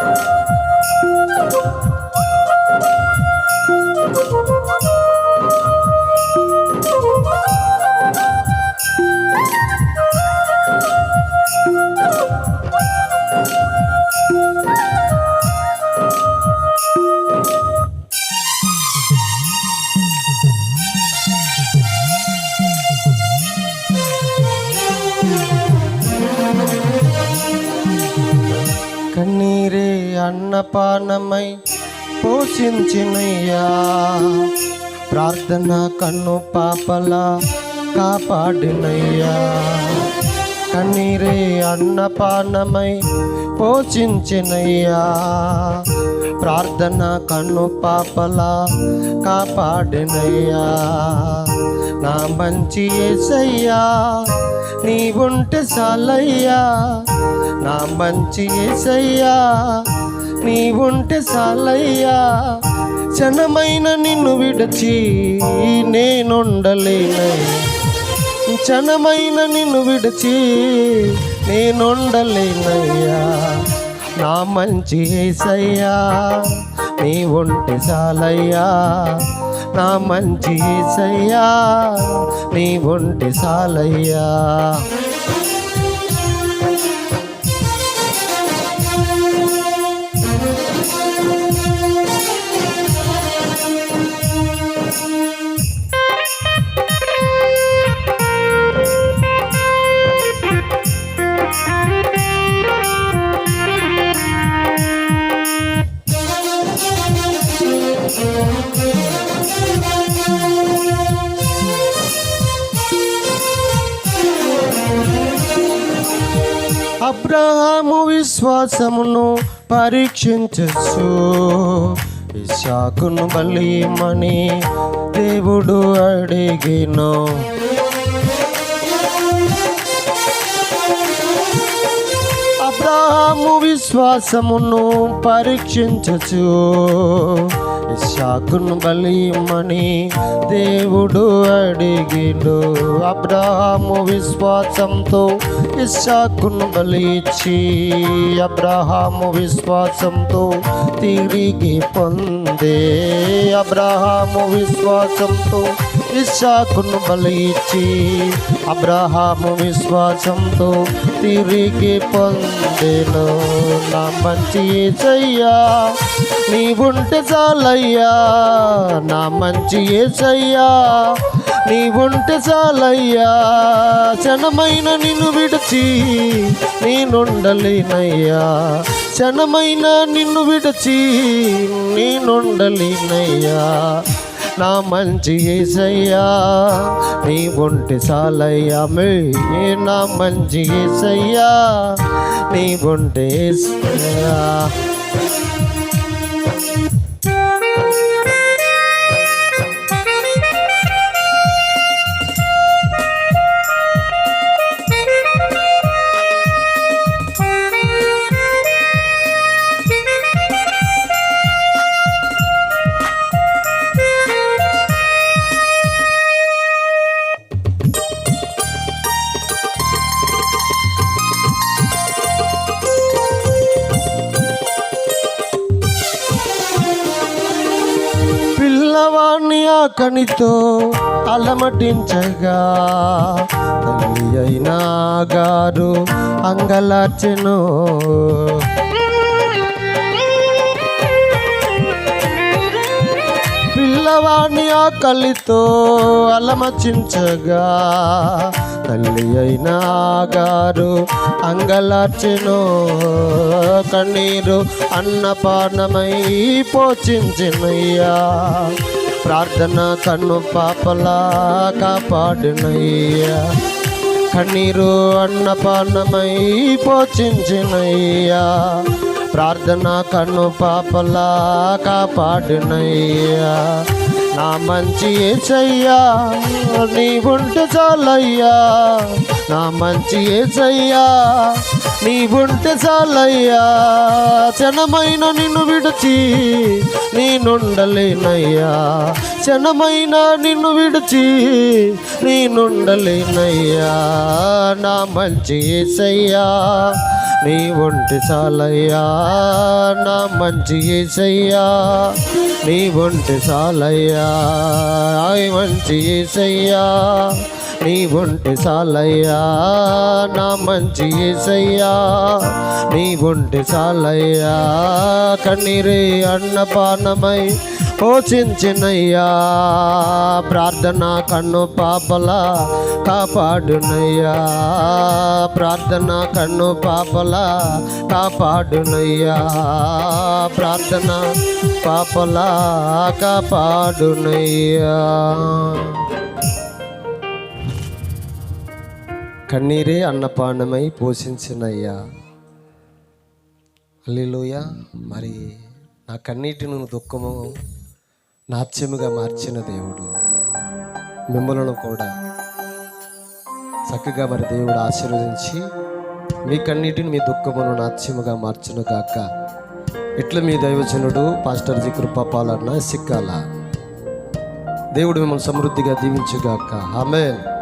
కన్నీరే అన్నపానమై పోషించినయ్యా. ప్రార్థన కన్ను పాపల కాపాడినయ్యా. కన్నీరే అన్నపానమై పోషించినయ్యా. ప్రార్థన కన్ను పాపల కాపాడినయ్యా. నా మంచి ఏసయ్యా నీవుంటే సాలయ్యా నా మంచి ఏసయ్యా నీ ఉంటే సాలయ్యా. క్షణమైన నిన్ను విడచి నేనుండలేనయ్యా క్షణమైన నిన్ను విడిచి నేనుండలేనయ్యా. నా మంచి ఏసయ్యా నీ ఒంటి సాలయ్యా. నా మంచి ఏసయ్యా నీ ఒంటి సాలయ్యా. అబ్రహాము విశ్వాసమును పరీక్షించచ్చు. ఇషాకును బలిమని దేవుడు అడిగిను అబ్రహాము విశ్వాసమును పరీక్షించచ్చు. ఇషాకును బలియమని దేవుడు అడిగిండు. అబ్రహాము విశ్వాసంతో ఇషాకును బలిచ్చి అబ్రహాము విశ్వాసంతో తిరిగి పొందే. అబ్రహాము విశ్వాసంతో ఇషాకును బలి ఇచ్చి అబ్రహాము విశ్వాసంతో తిరిగి పొందేను. నా మంచి ఏసయ్యా నీవుంటే చాలయ్యా. నా మంచి ఏసయ్యా నీవుంటే చాలయ్యా. క్షణమైన నిన్ను విడిచి నేనుండలేనయ్యా. క్షణమైన నిన్ను విడిచి నేనుండలేనయ్యా. నా మంచి ఏసయ్యా నీ ఒంటి సాలయ్యా మే నా మంచి ఏసయ్యా నీ ఒంటి ఏసయ్యా. పిల్లవాణ్ణి అలమటించగా తల్లి అయినా గారు అంగలార్చెను. పిల్లవాణ్ణి ఆకలితో అలమచించగా తల్లి అయినా గారు అంగలార్చెను. కన్నీరు అన్నపానమై పోచించినయ్యా. ప్రార్థన కన్ను పాపలా కాపాడినయ్యా. కన్నీరు అన్నపానమై పోచించినయ్యా. ప్రార్థన కన్ను పాపలా కాపాడినయ్యా. నా మంచి ఏసయ్యా నీ ఉంటే చాలయ్యా. నా మంచి ఏసయ్యా నీవుంటే చాలయ్యా. క్షణమైన నిన్ను విడిచి నేనుండలేనయ్యా క్షణమైన నిన్ను విడిచి నేనుండలేనయ్యా నా మంచి ఏసయ్యా నీ ఒంటి చాలయ్యా. నా మంచి ఏసయ్యా నీ ఒంటి చాలయ్యా. మంచి ఏసయ్యా. నీ ఒంటి సాలయ్యా నా మంచి ఏసయ్యా. నీ ఒంటి సాలయ్యా కన్నీరే అన్నపానమై పోషించినయ్యా ప్రార్థన కన్ను పాపలా కాపాడునయ్యా. ప్రార్థన కన్ను పాపలా కాపాడునయ్యా. ప్రార్థన పాపలా కాపాడునయ్యా. కన్నీరే అన్నపానమై పోషించినయ్యా. అల్లిలోయ మరి నా కన్నీటిని దుఃఖము నాట్యముగా మార్చిన దేవుడు. మిమ్మలను కూడా చక్కగా మరి దేవుడు ఆశీర్వదించి మీ కన్నీటిని మీ దుఃఖమును నాట్యముగా మార్చును గాక. ఇట్లా మీ దైవజనుడు పాస్టర్ జి కృపాపాలన్న సిక్కాల. దేవుడు మిమ్మల్ని సమృద్ధిగా దీవించుగాక. ఆమెన్.